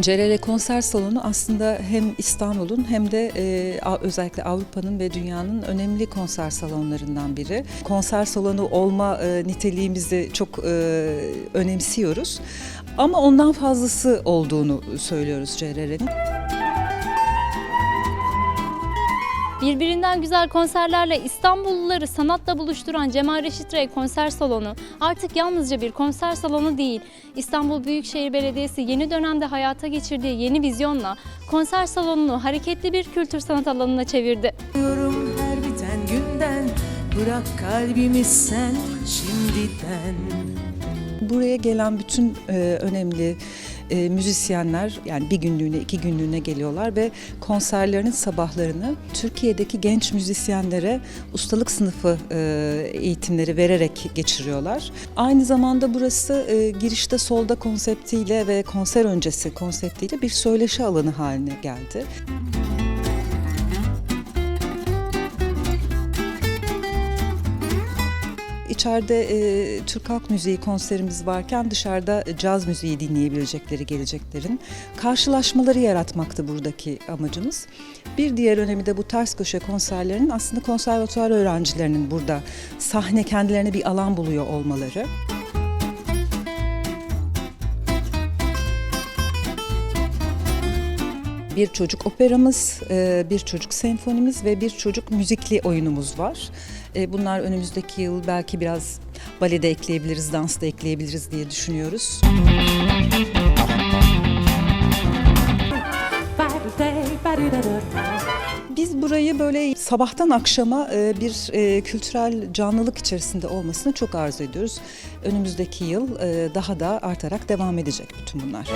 Cerere Konser Salonu aslında hem İstanbul'un hem de e, özellikle Avrupa'nın ve dünyanın önemli konser salonlarından biri. Konser salonu olma e, niteliğimizi çok e, önemsiyoruz. Ama ondan fazlası olduğunu söylüyoruz Cerere'nin. Birbirinden güzel konserlerle İstanbulluları sanatla buluşturan Cemal Reşit Rey konser salonu artık yalnızca bir konser salonu değil. İstanbul Büyükşehir Belediyesi yeni dönemde hayata geçirdiği yeni vizyonla konser salonunu hareketli bir kültür sanat alanına çevirdi. Her biten günden Bırak kalbimi sen şimdiden Buraya gelen bütün e, önemli e, müzisyenler yani bir günlüğüne iki günlüğüne geliyorlar ve konserlerinin sabahlarını Türkiye'deki genç müzisyenlere ustalık sınıfı e, eğitimleri vererek geçiriyorlar. Aynı zamanda burası e, girişte solda konseptiyle ve konser öncesi konseptiyle bir söyleşi alanı haline geldi. İçeride e, Türk halk müziği konserimiz varken dışarıda caz müziği dinleyebilecekleri geleceklerin karşılaşmaları yaratmaktı buradaki amacımız. Bir diğer önemi de bu ters köşe konserlerinin aslında konservatuvar öğrencilerinin burada sahne kendilerine bir alan buluyor olmaları. Bir çocuk operamız, e, bir çocuk senfonimiz ve bir çocuk müzikli oyunumuz var. E, Bunlar önümüzdeki yıl belki biraz bale de ekleyebiliriz, dans da ekleyebiliriz diye düşünüyoruz. Biz burayı böyle sabahtan akşama e, bir kültürel canlılık içerisinde olmasını çok arzu ediyoruz. Önümüzdeki yıl daha da artarak devam edecek bütün bunlar.